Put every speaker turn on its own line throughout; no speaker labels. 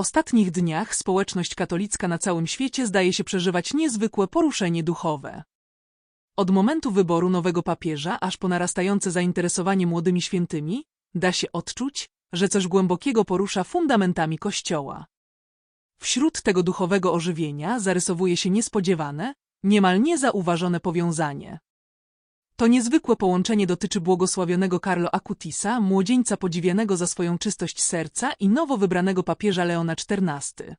ostatnich dniach społeczność katolicka na całym świecie zdaje się przeżywać niezwykłe poruszenie duchowe. Od momentu wyboru nowego papieża aż po narastające zainteresowanie młodymi świętymi, da się odczuć, że coś głębokiego porusza fundamentami Kościoła. Wśród tego duchowego ożywienia zarysowuje się niespodziewane, niemal niezauważone powiązanie. To niezwykłe połączenie dotyczy błogosławionego Carlo Acutisa, młodzieńca podziwianego za swoją czystość serca i nowo wybranego papieża Leona XIV.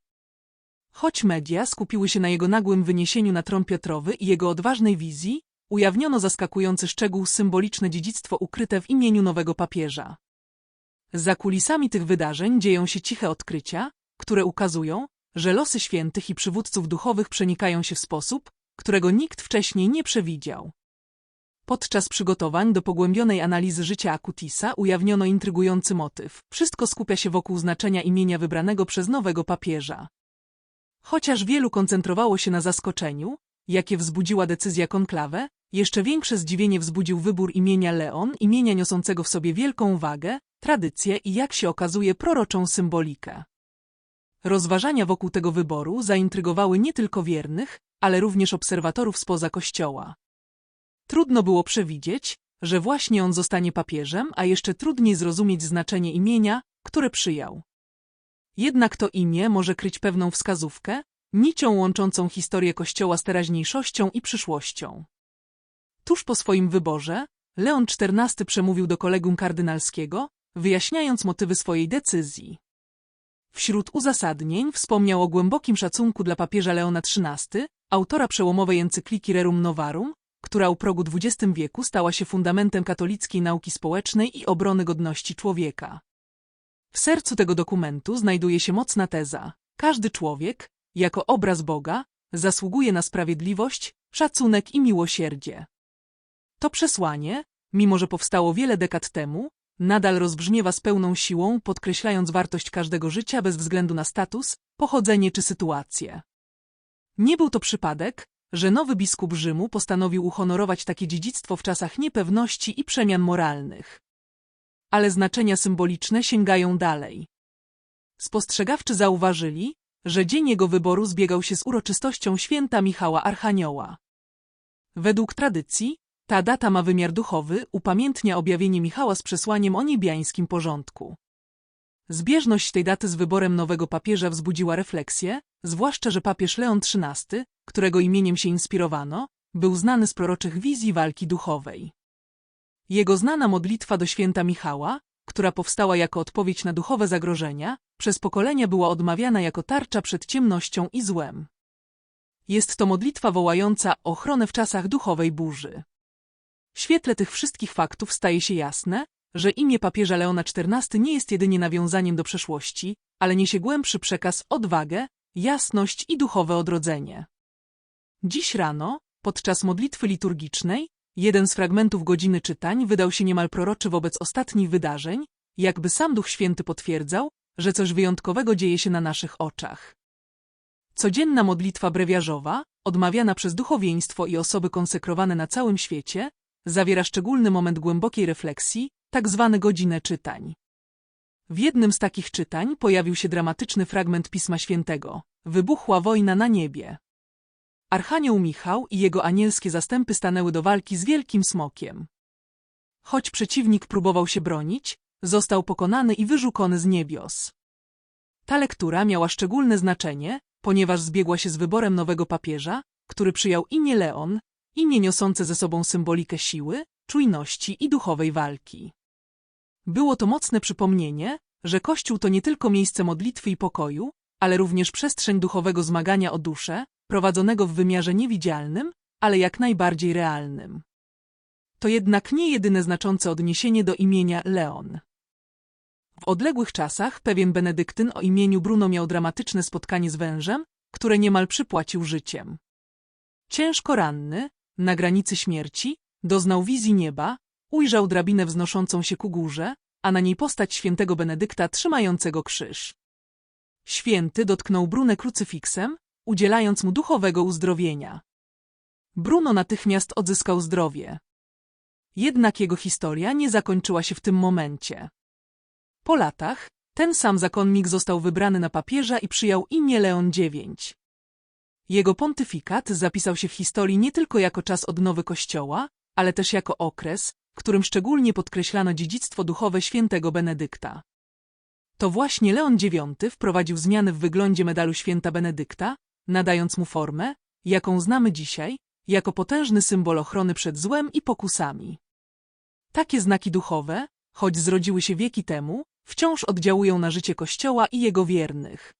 Choć media skupiły się na jego nagłym wyniesieniu na tron Piotrowy i jego odważnej wizji, ujawniono zaskakujący szczegół symboliczne dziedzictwo ukryte w imieniu nowego papieża. Za kulisami tych wydarzeń dzieją się ciche odkrycia, które ukazują, że losy świętych i przywódców duchowych przenikają się w sposób, którego nikt wcześniej nie przewidział. Podczas przygotowań do pogłębionej analizy życia Akutisa ujawniono intrygujący motyw. Wszystko skupia się wokół znaczenia imienia wybranego przez nowego papieża. Chociaż wielu koncentrowało się na zaskoczeniu, jakie wzbudziła decyzja konklawę, jeszcze większe zdziwienie wzbudził wybór imienia Leon, imienia niosącego w sobie wielką wagę, tradycję i jak się okazuje proroczą symbolikę. Rozważania wokół tego wyboru zaintrygowały nie tylko wiernych, ale również obserwatorów spoza kościoła. Trudno było przewidzieć, że właśnie on zostanie papieżem, a jeszcze trudniej zrozumieć znaczenie imienia, które przyjął. Jednak to imię może kryć pewną wskazówkę, nicią łączącą historię Kościoła z teraźniejszością i przyszłością. Tuż po swoim wyborze, Leon XIV przemówił do kolegium kardynalskiego, wyjaśniając motywy swojej decyzji. Wśród uzasadnień wspomniał o głębokim szacunku dla papieża Leona XIII, autora przełomowej encykliki Rerum Novarum, która u progu XX wieku stała się fundamentem katolickiej nauki społecznej i obrony godności człowieka. W sercu tego dokumentu znajduje się mocna teza. Każdy człowiek, jako obraz Boga, zasługuje na sprawiedliwość, szacunek i miłosierdzie. To przesłanie, mimo że powstało wiele dekad temu, nadal rozbrzmiewa z pełną siłą, podkreślając wartość każdego życia bez względu na status, pochodzenie czy sytuację. Nie był to przypadek, że nowy biskup Rzymu postanowił uhonorować takie dziedzictwo w czasach niepewności i przemian moralnych. Ale znaczenia symboliczne sięgają dalej. Spostrzegawczy zauważyli, że dzień jego wyboru zbiegał się z uroczystością święta Michała Archanioła. Według tradycji, ta data ma wymiar duchowy, upamiętnia objawienie Michała z przesłaniem o niebiańskim porządku. Zbieżność tej daty z wyborem nowego papieża wzbudziła refleksję, zwłaszcza, że papież Leon XIII, którego imieniem się inspirowano, był znany z proroczych wizji walki duchowej. Jego znana modlitwa do święta Michała, która powstała jako odpowiedź na duchowe zagrożenia, przez pokolenia była odmawiana jako tarcza przed ciemnością i złem. Jest to modlitwa wołająca ochronę w czasach duchowej burzy. W świetle tych wszystkich faktów staje się jasne, że imię papieża Leona XIV nie jest jedynie nawiązaniem do przeszłości, ale niesie głębszy przekaz odwagę, jasność i duchowe odrodzenie. Dziś rano, podczas modlitwy liturgicznej, jeden z fragmentów godziny czytań wydał się niemal proroczy wobec ostatnich wydarzeń, jakby sam Duch Święty potwierdzał, że coś wyjątkowego dzieje się na naszych oczach. Codzienna modlitwa brewiarzowa, odmawiana przez duchowieństwo i osoby konsekrowane na całym świecie, zawiera szczególny moment głębokiej refleksji, tak zwane godzinę czytań. W jednym z takich czytań pojawił się dramatyczny fragment Pisma Świętego. Wybuchła wojna na niebie. Archanioł Michał i jego anielskie zastępy stanęły do walki z wielkim smokiem. Choć przeciwnik próbował się bronić, został pokonany i wyrzucony z niebios. Ta lektura miała szczególne znaczenie, ponieważ zbiegła się z wyborem nowego papieża, który przyjął imię Leon, imię niosące ze sobą symbolikę siły, czujności i duchowej walki. Było to mocne przypomnienie, że Kościół to nie tylko miejsce modlitwy i pokoju, ale również przestrzeń duchowego zmagania o duszę, prowadzonego w wymiarze niewidzialnym, ale jak najbardziej realnym. To jednak nie jedyne znaczące odniesienie do imienia Leon. W odległych czasach pewien benedyktyn o imieniu Bruno miał dramatyczne spotkanie z wężem, które niemal przypłacił życiem. Ciężko ranny, na granicy śmierci, doznał wizji nieba, ujrzał drabinę wznoszącą się ku górze, a na niej postać świętego Benedykta trzymającego krzyż. Święty dotknął Brunę krucyfiksem, udzielając mu duchowego uzdrowienia. Bruno natychmiast odzyskał zdrowie. Jednak jego historia nie zakończyła się w tym momencie. Po latach, Ten sam zakonnik został wybrany na papieża i przyjął imię Leon IX. Jego pontyfikat zapisał się w historii nie tylko jako czas odnowy Kościoła, ale też jako okres, którym szczególnie podkreślano dziedzictwo duchowe świętego Benedykta. To właśnie Leon IX wprowadził zmiany w wyglądzie medalu święta Benedykta, nadając mu formę, jaką znamy dzisiaj, jako potężny symbol ochrony przed złem i pokusami. Takie znaki duchowe, choć zrodziły się wieki temu, wciąż oddziałują na życie Kościoła i jego wiernych.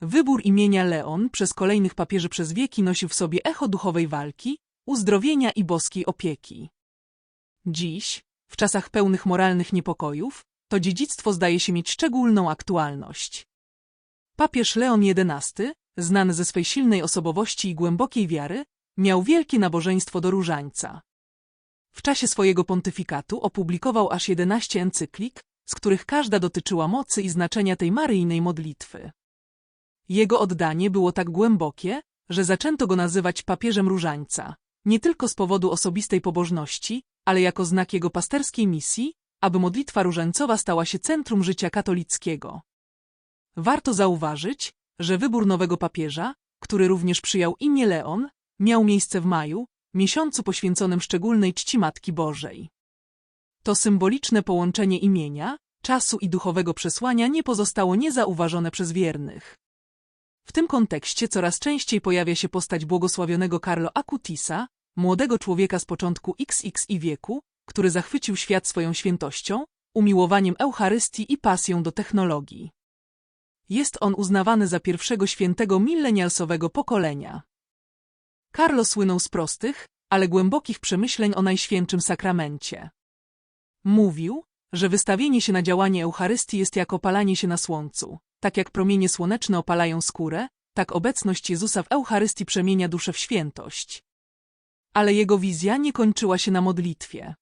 Wybór imienia Leon przez kolejnych papieży przez wieki nosił w sobie echo duchowej walki, uzdrowienia i boskiej opieki. Dziś, w czasach pełnych moralnych niepokojów, to dziedzictwo zdaje się mieć szczególną aktualność. Papież Leon XI, znany ze swej silnej osobowości i głębokiej wiary, miał wielkie nabożeństwo do różańca. W czasie swojego pontyfikatu opublikował aż 11 encyklik, z których każda dotyczyła mocy i znaczenia tej maryjnej modlitwy. Jego oddanie było tak głębokie, że zaczęto go nazywać papieżem różańca, nie tylko z powodu osobistej pobożności, ale jako znak jego pasterskiej misji, aby modlitwa różańcowa stała się centrum życia katolickiego. Warto zauważyć, że wybór nowego papieża, który również przyjął imię Leon, miał miejsce w maju, miesiącu poświęconym szczególnej czci Matki Bożej. To symboliczne połączenie imienia, czasu i duchowego przesłania nie pozostało niezauważone przez wiernych. W tym kontekście coraz częściej pojawia się postać błogosławionego Carlo Acutisa, młodego człowieka z początku XX i wieku, który zachwycił świat swoją świętością, umiłowaniem Eucharystii i pasją do technologii. Jest on uznawany za pierwszego świętego millenialsowego pokolenia. Carlo słynął z prostych, ale głębokich przemyśleń o Najświętszym Sakramencie. Mówił, że wystawienie się na działanie Eucharystii jest jak opalanie się na słońcu. Tak jak promienie słoneczne opalają skórę, tak obecność Jezusa w Eucharystii przemienia duszę w świętość. Ale jego wizja nie kończyła się na modlitwie.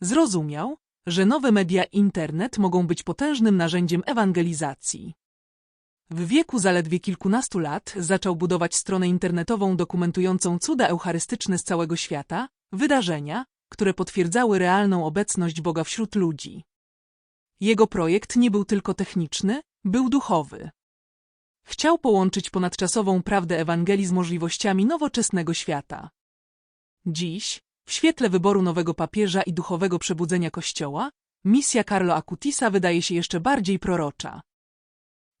Zrozumiał, że nowe media internet mogą być potężnym narzędziem ewangelizacji. W wieku zaledwie kilkunastu lat zaczął budować stronę internetową dokumentującą cuda eucharystyczne z całego świata, wydarzenia, które potwierdzały realną obecność Boga wśród ludzi. Jego projekt nie był tylko techniczny, był duchowy. Chciał połączyć ponadczasową prawdę Ewangelii z możliwościami nowoczesnego świata. Dziś, w świetle wyboru nowego papieża i duchowego przebudzenia Kościoła, misja Carlo Acutisa wydaje się jeszcze bardziej prorocza.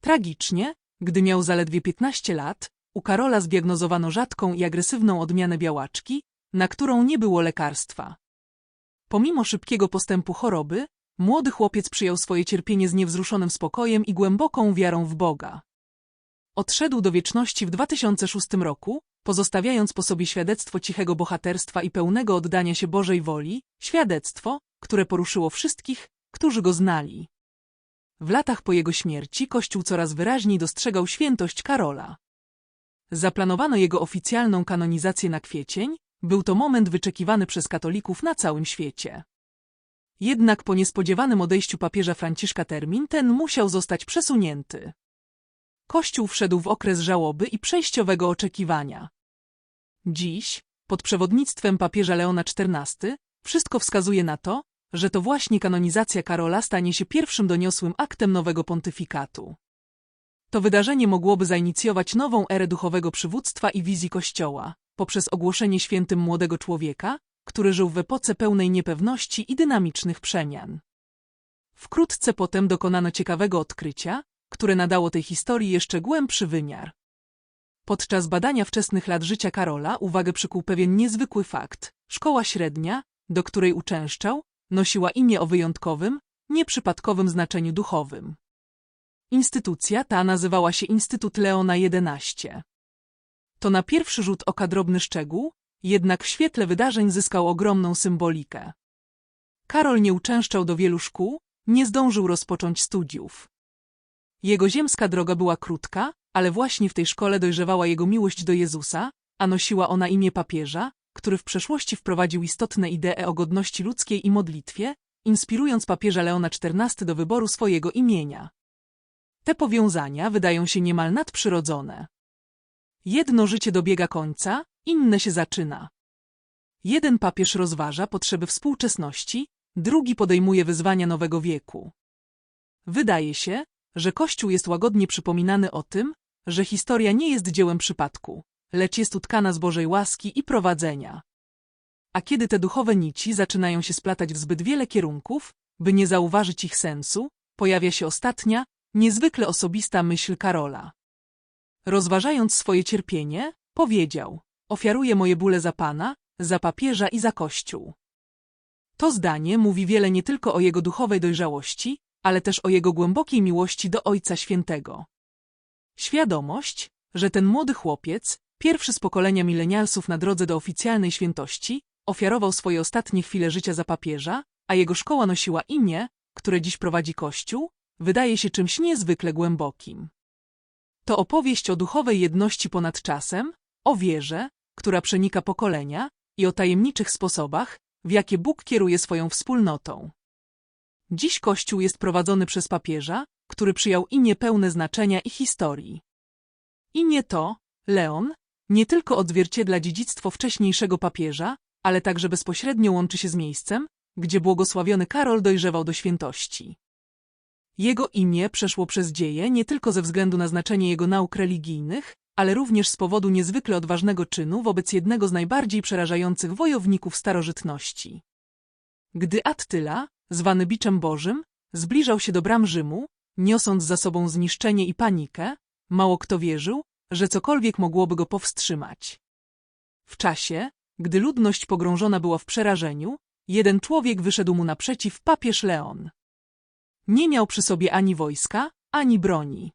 Tragicznie, gdy miał zaledwie 15 lat, u Karola zdiagnozowano rzadką i agresywną odmianę białaczki, na którą nie było lekarstwa. Pomimo szybkiego postępu choroby, młody chłopiec przyjął swoje cierpienie z niewzruszonym spokojem i głęboką wiarą w Boga. Odszedł do wieczności w 2006 roku, pozostawiając po sobie świadectwo cichego bohaterstwa i pełnego oddania się Bożej woli, świadectwo, które poruszyło wszystkich, którzy go znali. W latach po jego śmierci Kościół coraz wyraźniej dostrzegał świętość Karola. Zaplanowano jego oficjalną kanonizację na kwiecień, był to moment wyczekiwany przez katolików na całym świecie. Jednak po niespodziewanym odejściu papieża Franciszka termin ten musiał zostać przesunięty. Kościół wszedł w okres żałoby i przejściowego oczekiwania. Dziś, pod przewodnictwem papieża Leona XIV, wszystko wskazuje na to, że to właśnie kanonizacja Karola stanie się pierwszym doniosłym aktem nowego pontyfikatu. To wydarzenie mogłoby zainicjować nową erę duchowego przywództwa i wizji Kościoła, poprzez ogłoszenie świętym młodego człowieka, który żył w epoce pełnej niepewności i dynamicznych przemian. Wkrótce potem dokonano ciekawego odkrycia, które nadało tej historii jeszcze głębszy wymiar. Podczas badania wczesnych lat życia Karola uwagę przykuł pewien niezwykły fakt. Szkoła średnia, do której uczęszczał, nosiła imię o wyjątkowym, nieprzypadkowym znaczeniu duchowym. Instytucja ta nazywała się Instytut Leona XI. To na pierwszy rzut oka drobny szczegół, jednak w świetle wydarzeń zyskał ogromną symbolikę. Karol nie uczęszczał do wielu szkół, nie zdążył rozpocząć studiów. Jego ziemska droga była krótka, ale właśnie w tej szkole dojrzewała jego miłość do Jezusa, a nosiła ona imię papieża, który w przeszłości wprowadził istotne idee o godności ludzkiej i modlitwie, inspirując papieża Leona XIV do wyboru swojego imienia. Te powiązania wydają się niemal nadprzyrodzone. Jedno życie dobiega końca, inne się zaczyna. Jeden papież rozważa potrzeby współczesności, drugi podejmuje wyzwania nowego wieku. Wydaje się, że Kościół jest łagodnie przypominany o tym, że historia nie jest dziełem przypadku, lecz jest utkana z Bożej łaski i prowadzenia. A kiedy te duchowe nici zaczynają się splatać w zbyt wiele kierunków, by nie zauważyć ich sensu, pojawia się ostatnia, niezwykle osobista myśl Karola. Rozważając swoje cierpienie, powiedział: Ofiaruję moje bóle za Pana, za papieża i za Kościół. To zdanie mówi wiele nie tylko o jego duchowej dojrzałości, ale też o jego głębokiej miłości do Ojca Świętego. Świadomość, że ten młody chłopiec, pierwszy z pokolenia milenialsów na drodze do oficjalnej świętości, ofiarował swoje ostatnie chwile życia za papieża, a jego szkoła nosiła imię, które dziś prowadzi Kościół, wydaje się czymś niezwykle głębokim. To opowieść o duchowej jedności ponad czasem, o wierze, która przenika pokolenia i o tajemniczych sposobach, w jakie Bóg kieruje swoją wspólnotą. Dziś Kościół jest prowadzony przez papieża, który przyjął imię pełne znaczenia i historii. Imię to, Leon, nie tylko odzwierciedla dziedzictwo wcześniejszego papieża, ale także bezpośrednio łączy się z miejscem, gdzie błogosławiony Karol dojrzewał do świętości. Jego imię przeszło przez dzieje nie tylko ze względu na znaczenie jego nauk religijnych, ale również z powodu niezwykle odważnego czynu wobec jednego z najbardziej przerażających wojowników starożytności. Gdy Attyla, zwany Biczem Bożym, zbliżał się do bram Rzymu, niosąc za sobą zniszczenie i panikę, mało kto wierzył, że cokolwiek mogłoby go powstrzymać. W czasie, gdy ludność pogrążona była w przerażeniu, jeden człowiek wyszedł mu naprzeciw papież Leon. Nie miał przy sobie ani wojska, ani broni.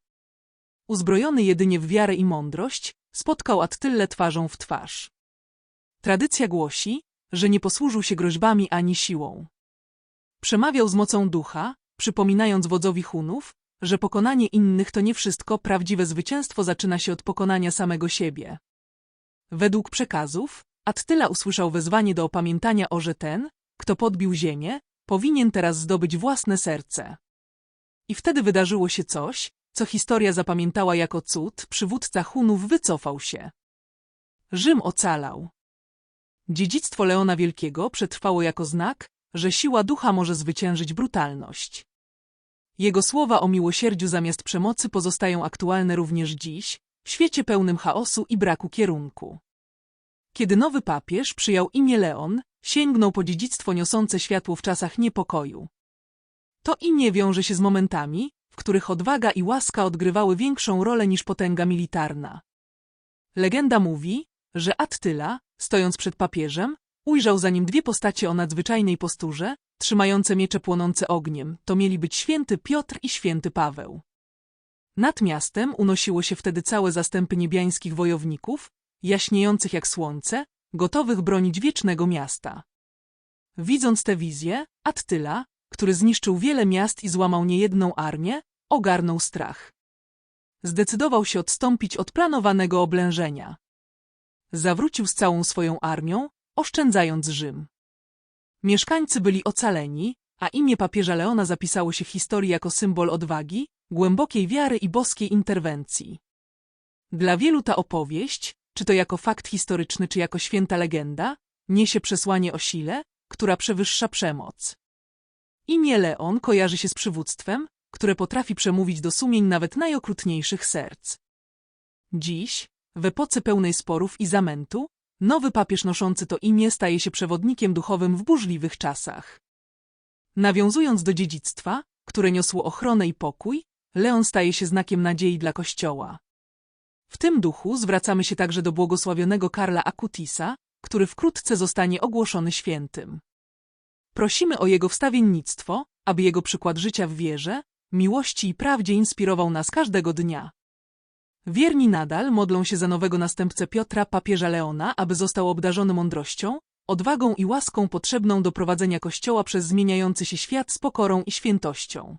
Uzbrojony jedynie w wiarę i mądrość, spotkał Attylę twarzą w twarz. Tradycja głosi, że nie posłużył się groźbami ani siłą. Przemawiał z mocą ducha, przypominając wodzowi Hunów, że pokonanie innych to nie wszystko, prawdziwe zwycięstwo zaczyna się od pokonania samego siebie. Według przekazów, Attyla usłyszał wezwanie do opamiętania o, że ten, kto podbił ziemię, powinien teraz zdobyć własne serce. I wtedy wydarzyło się coś, co historia zapamiętała jako cud, przywódca Hunów wycofał się. Rzym ocalał. Dziedzictwo Leona Wielkiego przetrwało jako znak, że siła ducha może zwyciężyć brutalność. Jego słowa o miłosierdziu zamiast przemocy pozostają aktualne również dziś, w świecie pełnym chaosu i braku kierunku. Kiedy nowy papież przyjął imię Leon, sięgnął po dziedzictwo niosące światło w czasach niepokoju. To imię wiąże się z momentami, w których odwaga i łaska odgrywały większą rolę niż potęga militarna. Legenda mówi, że Attyla, stojąc przed papieżem, ujrzał za nim dwie postacie o nadzwyczajnej posturze, trzymające miecze płonące ogniem, to mieli być święty Piotr i święty Paweł. Nad miastem unosiło się wtedy całe zastępy niebiańskich wojowników, jaśniejących jak słońce, gotowych bronić wiecznego miasta. Widząc tę wizję, Attyla, który zniszczył wiele miast i złamał niejedną armię, ogarnął strach. Zdecydował się odstąpić od planowanego oblężenia. Zawrócił z całą swoją armią, oszczędzając Rzym. Mieszkańcy byli ocaleni, a imię papieża Leona zapisało się w historii jako symbol odwagi, głębokiej wiary i boskiej interwencji. Dla wielu ta opowieść, czy to jako fakt historyczny, czy jako święta legenda, niesie przesłanie o sile, która przewyższa przemoc. Imię Leon kojarzy się z przywództwem, które potrafi przemówić do sumień nawet najokrutniejszych serc. Dziś, w epoce pełnej sporów i zamętu, nowy papież noszący to imię staje się przewodnikiem duchowym w burzliwych czasach. Nawiązując do dziedzictwa, które niosło ochronę i pokój, Leon staje się znakiem nadziei dla Kościoła. W tym duchu zwracamy się także do błogosławionego Karla Akutisa, który wkrótce zostanie ogłoszony świętym. Prosimy o jego wstawiennictwo, aby jego przykład życia w wierze, miłości i prawdzie inspirował nas każdego dnia. Wierni nadal modlą się za nowego następcę Piotra, papieża Leona, aby został obdarzony mądrością, odwagą i łaską potrzebną do prowadzenia Kościoła przez zmieniający się świat z pokorą i świętością.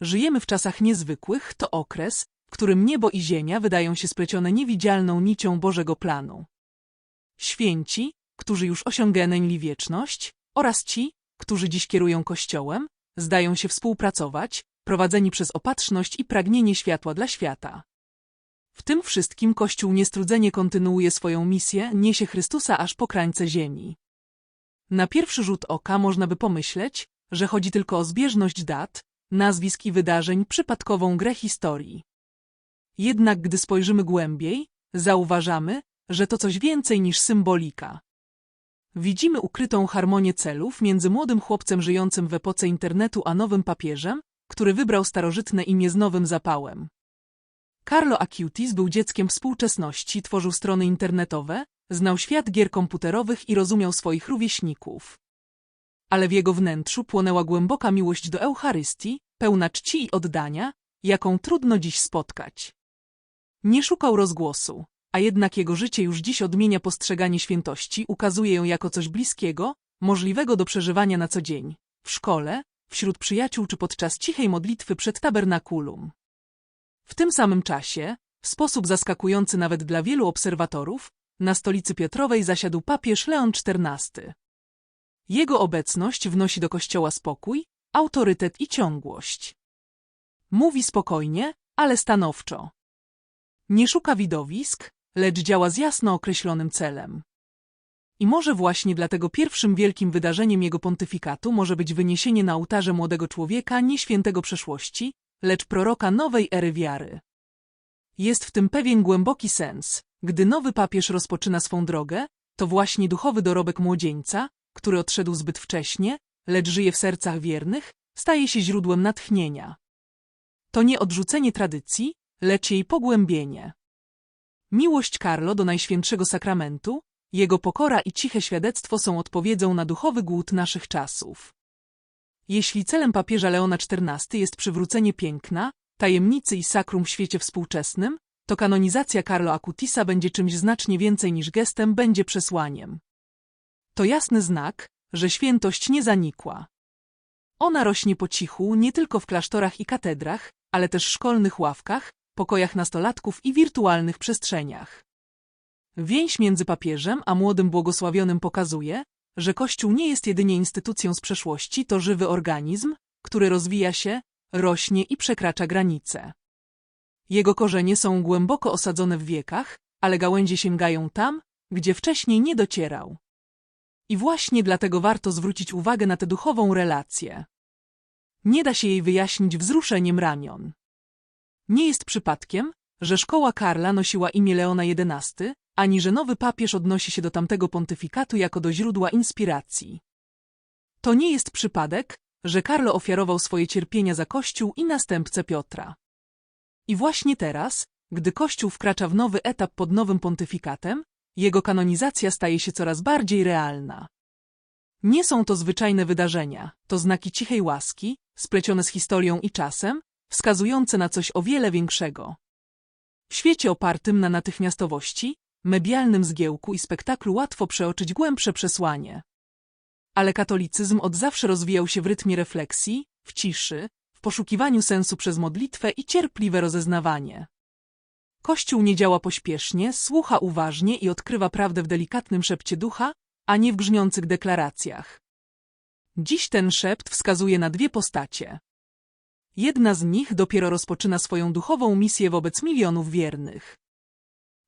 Żyjemy w czasach niezwykłych, to okres, w którym niebo i ziemia wydają się splecione niewidzialną nicią Bożego planu. Święci, którzy już osiągnęli wieczność, oraz ci, którzy dziś kierują Kościołem, zdają się współpracować, prowadzeni przez opatrzność i pragnienie światła dla świata. W tym wszystkim Kościół niestrudzenie kontynuuje swoją misję, niesie Chrystusa aż po krańce ziemi. Na pierwszy rzut oka można by pomyśleć, że chodzi tylko o zbieżność dat, nazwisk i wydarzeń przypadkową grę historii. Jednak gdy spojrzymy głębiej, zauważamy, że to coś więcej niż symbolika. Widzimy ukrytą harmonię celów między młodym chłopcem żyjącym w epoce internetu a nowym papieżem, który wybrał starożytne imię z nowym zapałem. Carlo Acutis był dzieckiem współczesności, tworzył strony internetowe, znał świat gier komputerowych i rozumiał swoich rówieśników. Ale w jego wnętrzu płonęła głęboka miłość do Eucharystii, pełna czci i oddania, jaką trudno dziś spotkać. Nie szukał rozgłosu, a jednak jego życie już dziś odmienia postrzeganie świętości, ukazuje ją jako coś bliskiego, możliwego do przeżywania na co dzień, w szkole, wśród przyjaciół czy podczas cichej modlitwy przed tabernakulum. W tym samym czasie, w sposób zaskakujący nawet dla wielu obserwatorów, na stolicy Piotrowej zasiadł papież Leon XIV. Jego obecność wnosi do kościoła spokój, autorytet i ciągłość. Mówi spokojnie, ale stanowczo. Nie szuka widowisk, lecz działa z jasno określonym celem. I może właśnie dlatego pierwszym wielkim wydarzeniem jego pontyfikatu może być wyniesienie na ołtarze młodego człowieka nie świętego przeszłości, lecz proroka nowej ery wiary. Jest w tym pewien głęboki sens. Gdy nowy papież rozpoczyna swą drogę, to właśnie duchowy dorobek młodzieńca, który odszedł zbyt wcześnie, lecz żyje w sercach wiernych, staje się źródłem natchnienia. To nie odrzucenie tradycji, lecz jej pogłębienie. Miłość Carlo do Najświętszego Sakramentu, jego pokora i ciche świadectwo są odpowiedzią na duchowy głód naszych czasów. Jeśli celem papieża Leona XIV jest przywrócenie piękna, tajemnicy i sakrum w świecie współczesnym, to kanonizacja Carlo Acutisa będzie czymś znacznie więcej niż gestem, będzie przesłaniem. To jasny znak, że świętość nie zanikła. Ona rośnie po cichu nie tylko w klasztorach i katedrach, ale też szkolnych ławkach, pokojach nastolatków i wirtualnych przestrzeniach. Więź między papieżem a młodym błogosławionym pokazuje, że Kościół nie jest jedynie instytucją z przeszłości, to żywy organizm, który rozwija się, rośnie i przekracza granice. Jego korzenie są głęboko osadzone w wiekach, ale gałęzie sięgają tam, gdzie wcześniej nie docierał. I właśnie dlatego warto zwrócić uwagę na tę duchową relację. Nie da się jej wyjaśnić wzruszeniem ramion. Nie jest przypadkiem, że szkoła Karla nosiła imię Leona XI, ani że nowy papież odnosi się do tamtego pontyfikatu jako do źródła inspiracji. To nie jest przypadek, że Karlo ofiarował swoje cierpienia za Kościół i następcę Piotra. I właśnie teraz, gdy Kościół wkracza w nowy etap pod nowym pontyfikatem, jego kanonizacja staje się coraz bardziej realna. Nie są to zwyczajne wydarzenia, to znaki cichej łaski, splecione z historią i czasem, wskazujące na coś o wiele większego. W świecie opartym na natychmiastowości, medialnym zgiełku i spektaklu łatwo przeoczyć głębsze przesłanie. Ale katolicyzm od zawsze rozwijał się w rytmie refleksji, w ciszy, w poszukiwaniu sensu przez modlitwę i cierpliwe rozeznawanie. Kościół nie działa pośpiesznie, słucha uważnie i odkrywa prawdę w delikatnym szepcie ducha, a nie w grzmiących deklaracjach. Dziś ten szept wskazuje na dwie postacie. Jedna z nich dopiero rozpoczyna swoją duchową misję wobec milionów wiernych.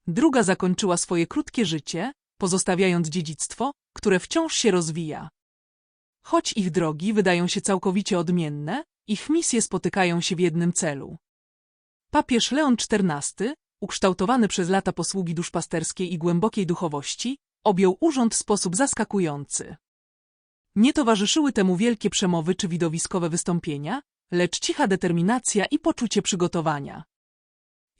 Druga zakończyła swoje krótkie życie, pozostawiając dziedzictwo, które wciąż się rozwija. Choć ich drogi wydają się całkowicie odmienne, ich misje spotykają się w jednym celu. Papież Leon XIV, ukształtowany przez lata posługi duszpasterskiej i głębokiej duchowości, objął urząd w sposób zaskakujący. Nie towarzyszyły temu wielkie przemowy czy widowiskowe wystąpienia, lecz cicha determinacja i poczucie przygotowania.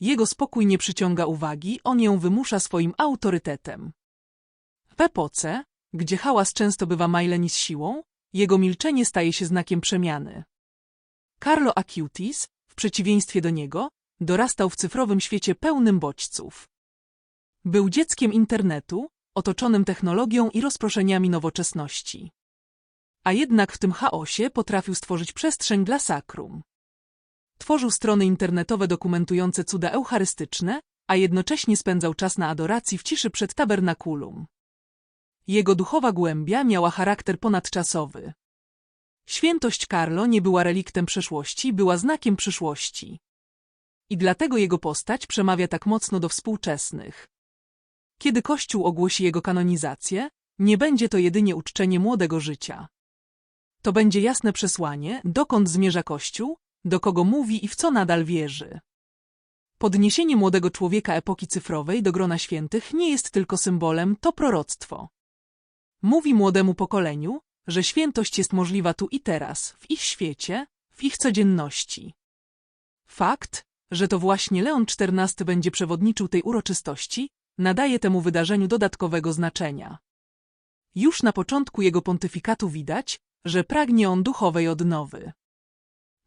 Jego spokój nie przyciąga uwagi, on ją wymusza swoim autorytetem. W epoce, gdzie hałas często bywa majleni z siłą, jego milczenie staje się znakiem przemiany. Carlo Acutis, w przeciwieństwie do niego, dorastał w cyfrowym świecie pełnym bodźców. Był dzieckiem internetu, otoczonym technologią i rozproszeniami nowoczesności. A jednak w tym chaosie potrafił stworzyć przestrzeń dla sakrum. Tworzył strony internetowe dokumentujące cuda eucharystyczne, a jednocześnie spędzał czas na adoracji w ciszy przed tabernakulum. Jego duchowa głębia miała charakter ponadczasowy. Świętość Carlo nie była reliktem przeszłości, była znakiem przyszłości. I dlatego jego postać przemawia tak mocno do współczesnych. Kiedy Kościół ogłosi jego kanonizację, nie będzie to jedynie uczczenie młodego życia. To będzie jasne przesłanie, dokąd zmierza Kościół, do kogo mówi i w co nadal wierzy. Podniesienie młodego człowieka epoki cyfrowej do grona świętych nie jest tylko symbolem, to proroctwo. Mówi młodemu pokoleniu, że świętość jest możliwa tu i teraz, w ich świecie, w ich codzienności. Fakt, że to właśnie Leon XIV będzie przewodniczył tej uroczystości, nadaje temu wydarzeniu dodatkowego znaczenia. Już na początku jego pontyfikatu widać, że pragnie on duchowej odnowy.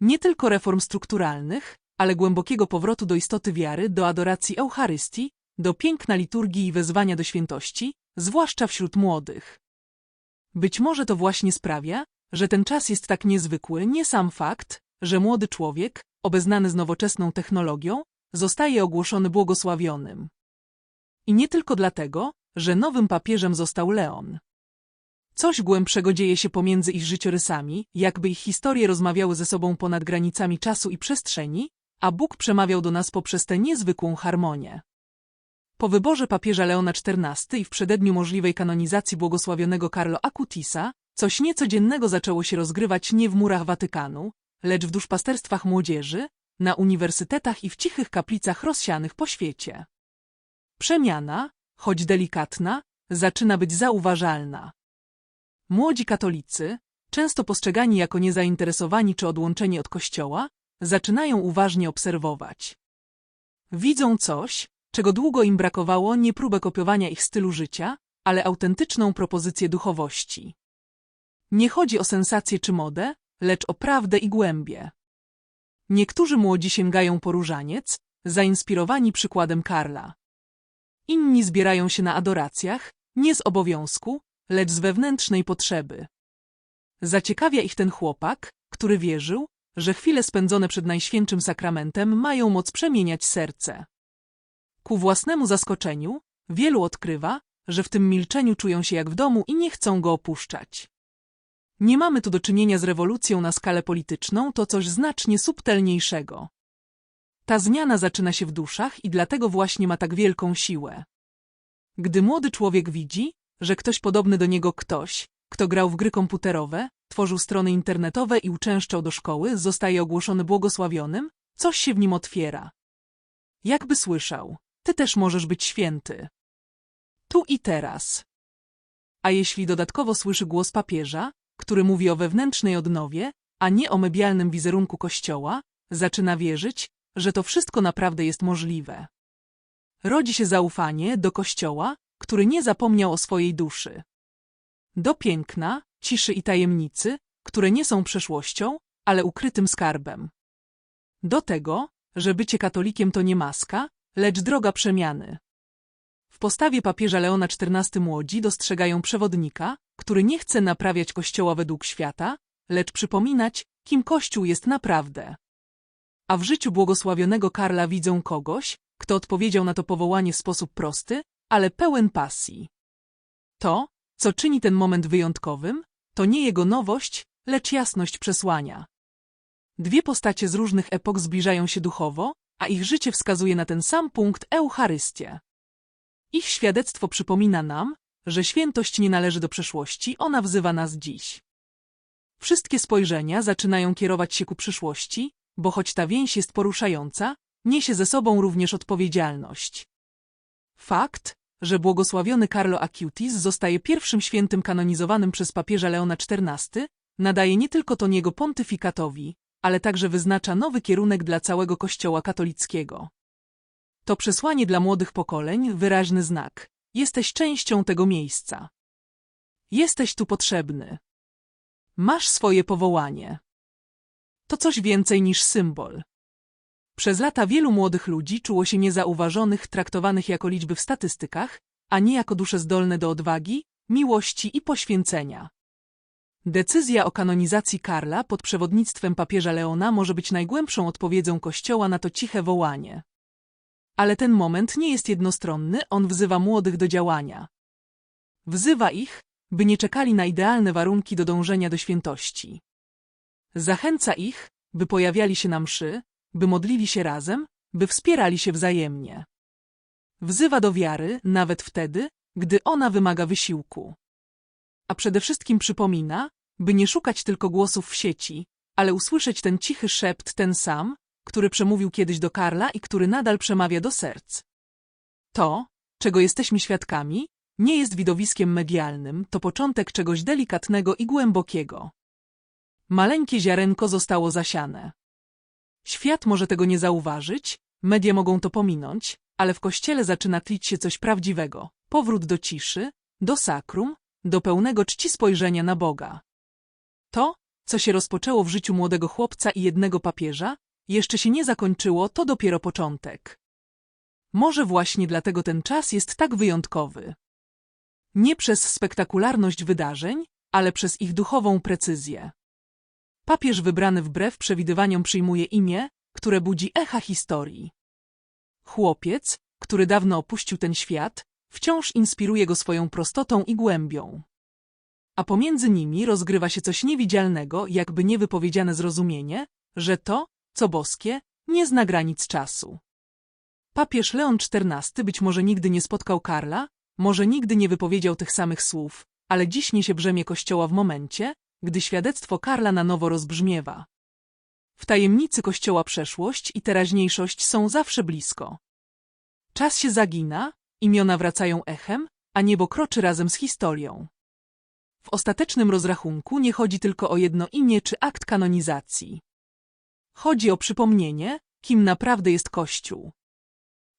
Nie tylko reform strukturalnych, ale głębokiego powrotu do istoty wiary, do adoracji Eucharystii, do piękna liturgii i wezwania do świętości, zwłaszcza wśród młodych. Być może to właśnie sprawia, że ten czas jest tak niezwykły, nie sam fakt, że młody człowiek, obeznany z nowoczesną technologią, zostaje ogłoszony błogosławionym. I nie tylko dlatego, że nowym papieżem został Leon. Coś głębszego dzieje się pomiędzy ich życiorysami, jakby ich historie rozmawiały ze sobą ponad granicami czasu i przestrzeni, a Bóg przemawiał do nas poprzez tę niezwykłą harmonię. Po wyborze papieża Leona XIV i w przededniu możliwej kanonizacji błogosławionego Carlo Acutisa, coś niecodziennego zaczęło się rozgrywać nie w murach Watykanu, lecz w duszpasterstwach młodzieży, na uniwersytetach i w cichych kaplicach rozsianych po świecie. Przemiana, choć delikatna, zaczyna być zauważalna. Młodzi katolicy, często postrzegani jako niezainteresowani czy odłączeni od kościoła, zaczynają uważnie obserwować. Widzą coś, czego długo im brakowało, nie próbę kopiowania ich stylu życia, ale autentyczną propozycję duchowości. Nie chodzi o sensację czy modę, lecz o prawdę i głębię. Niektórzy młodzi sięgają po różaniec, zainspirowani przykładem Karla. Inni zbierają się na adoracjach, nie z obowiązku, lecz z wewnętrznej potrzeby. Zaciekawia ich ten chłopak, który wierzył, że chwile spędzone przed Najświętszym Sakramentem mają moc przemieniać serce. Ku własnemu zaskoczeniu, wielu odkrywa, że w tym milczeniu czują się jak w domu i nie chcą go opuszczać. Nie mamy tu do czynienia z rewolucją na skalę polityczną, to coś znacznie subtelniejszego. Ta zmiana zaczyna się w duszach i dlatego właśnie ma tak wielką siłę. Gdy młody człowiek widzi, że ktoś podobny do niego ktoś, kto grał w gry komputerowe, tworzył strony internetowe i uczęszczał do szkoły, zostaje ogłoszony błogosławionym, coś się w nim otwiera. Jakby słyszał, ty też możesz być święty. Tu i teraz. A jeśli dodatkowo słyszy głos papieża, który mówi o wewnętrznej odnowie, a nie o medialnym wizerunku Kościoła, zaczyna wierzyć, że to wszystko naprawdę jest możliwe. Rodzi się zaufanie do Kościoła, który nie zapomniał o swojej duszy. Do piękna, ciszy i tajemnicy, które nie są przeszłością, ale ukrytym skarbem. Do tego, że bycie katolikiem to nie maska, lecz droga przemiany. W postawie papieża Leona XIV młodzi dostrzegają przewodnika, który nie chce naprawiać Kościoła według świata, lecz przypominać, kim Kościół jest naprawdę. A w życiu błogosławionego Karla widzą kogoś, kto odpowiedział na to powołanie w sposób prosty, ale pełen pasji. To, co czyni ten moment wyjątkowym, to nie jego nowość, lecz jasność przesłania. Dwie postacie z różnych epok zbliżają się duchowo, a ich życie wskazuje na ten sam punkt Eucharystię. Ich świadectwo przypomina nam, że świętość nie należy do przeszłości, ona wzywa nas dziś. Wszystkie spojrzenia zaczynają kierować się ku przyszłości, bo choć ta więź jest poruszająca, niesie ze sobą również odpowiedzialność. Fakt, że błogosławiony Carlo Acutis zostaje pierwszym świętym kanonizowanym przez papieża Leona XIV, nadaje nie tylko to niego pontyfikatowi, ale także wyznacza nowy kierunek dla całego Kościoła katolickiego. To przesłanie dla młodych pokoleń, wyraźny znak. Jesteś częścią tego miejsca. Jesteś tu potrzebny. Masz swoje powołanie. To coś więcej niż symbol. Przez lata wielu młodych ludzi czuło się niezauważonych, traktowanych jako liczby w statystykach, a nie jako dusze zdolne do odwagi, miłości i poświęcenia. Decyzja o kanonizacji Karla pod przewodnictwem papieża Leona może być najgłębszą odpowiedzią Kościoła na to ciche wołanie. Ale ten moment nie jest jednostronny, on wzywa młodych do działania. Wzywa ich, by nie czekali na idealne warunki do dążenia do świętości. Zachęca ich, by pojawiali się na mszy, by modlili się razem, by wspierali się wzajemnie. Wzywa do wiary, nawet wtedy, gdy ona wymaga wysiłku. A przede wszystkim przypomina, by nie szukać tylko głosów w sieci, ale usłyszeć ten cichy szept, ten sam, który przemówił kiedyś do Karla i który nadal przemawia do serc. To, czego jesteśmy świadkami, nie jest widowiskiem medialnym, to początek czegoś delikatnego i głębokiego. Maleńkie ziarenko zostało zasiane. Świat może tego nie zauważyć, media mogą to pominąć, ale w kościele zaczyna tlić się coś prawdziwego. Powrót do ciszy, do sakrum, do pełnego czci spojrzenia na Boga. To, co się rozpoczęło w życiu młodego chłopca i jednego papieża, jeszcze się nie zakończyło, to dopiero początek. Może właśnie dlatego ten czas jest tak wyjątkowy. Nie przez spektakularność wydarzeń, ale przez ich duchową precyzję. Papież wybrany wbrew przewidywaniom przyjmuje imię, które budzi echa historii. Chłopiec, który dawno opuścił ten świat, wciąż inspiruje go swoją prostotą i głębią. A pomiędzy nimi rozgrywa się coś niewidzialnego, jakby niewypowiedziane zrozumienie, że to, co boskie, nie zna granic czasu. Papież Leon XIV być może nigdy nie spotkał Karla, może nigdy nie wypowiedział tych samych słów, ale dziś niesie brzemię Kościoła w momencie, gdy świadectwo Karla na nowo rozbrzmiewa. W tajemnicy Kościoła przeszłość i teraźniejszość są zawsze blisko. Czas się zagina, imiona wracają echem, a niebo kroczy razem z historią. W ostatecznym rozrachunku nie chodzi tylko o jedno imię czy akt kanonizacji. Chodzi o przypomnienie, kim naprawdę jest Kościół.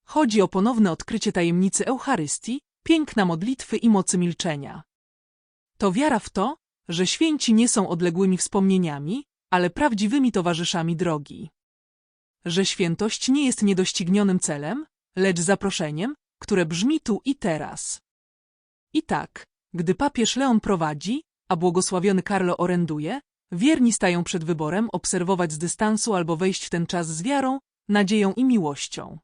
Chodzi o ponowne odkrycie tajemnicy Eucharystii, piękna modlitwy i mocy milczenia. To wiara w to, że święci nie są odległymi wspomnieniami, ale prawdziwymi towarzyszami drogi. Że świętość nie jest niedoścignionym celem, lecz zaproszeniem, które brzmi tu i teraz. I tak, gdy papież Leon prowadzi, a błogosławiony Karlo oręduje, wierni stają przed wyborem obserwować z dystansu albo wejść w ten czas z wiarą, nadzieją i miłością.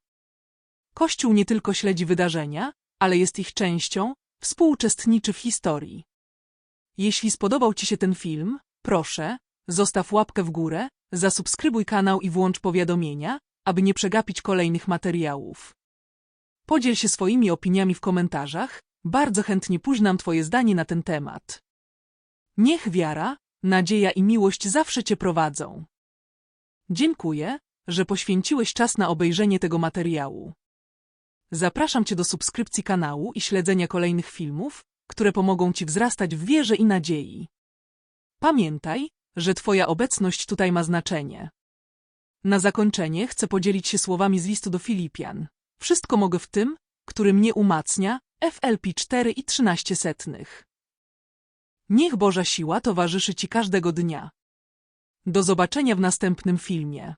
Kościół nie tylko śledzi wydarzenia, ale jest ich częścią, współuczestniczy w historii. Jeśli spodobał Ci się ten film, proszę, zostaw łapkę w górę, zasubskrybuj kanał i włącz powiadomienia, aby nie przegapić kolejnych materiałów. Podziel się swoimi opiniami w komentarzach, bardzo chętnie późnam Twoje zdanie na ten temat. Niech wiara, nadzieja i miłość zawsze Cię prowadzą. Dziękuję, że poświęciłeś czas na obejrzenie tego materiału. Zapraszam Cię do subskrypcji kanału i śledzenia kolejnych filmów, które pomogą Ci wzrastać w wierze i nadziei. Pamiętaj, że Twoja obecność tutaj ma znaczenie. Na zakończenie chcę podzielić się słowami z listu do Filipian. Wszystko mogę w tym, który mnie umacnia, FLP 4 i 13 setnych. Niech Boża siła towarzyszy Ci każdego dnia. Do zobaczenia w następnym filmie.